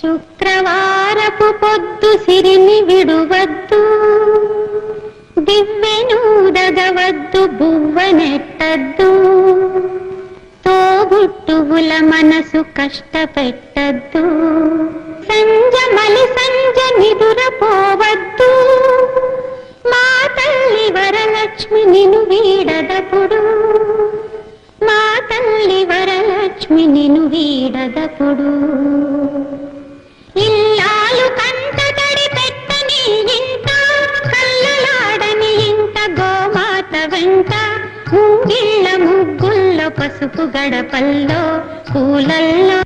శుక్రవారపు పొద్దు సిరిని విడువద్దు. దివ్వెనూదగవద్దు బువ్వనెట్టద్దు తోబుట్టువుల మనసు కష్టపెట్టద్దు. సంజ మలి సంజ నిదురపోవద్దు మా తల్లి వరలక్ష్మి నిను వీడదపుడు. మా తల్లి వరలక్ష్మి నిను వీడదపుడు. అంతా వెంట ముగ్గుల్లో పసుపు గడపల్లో పూలల్లో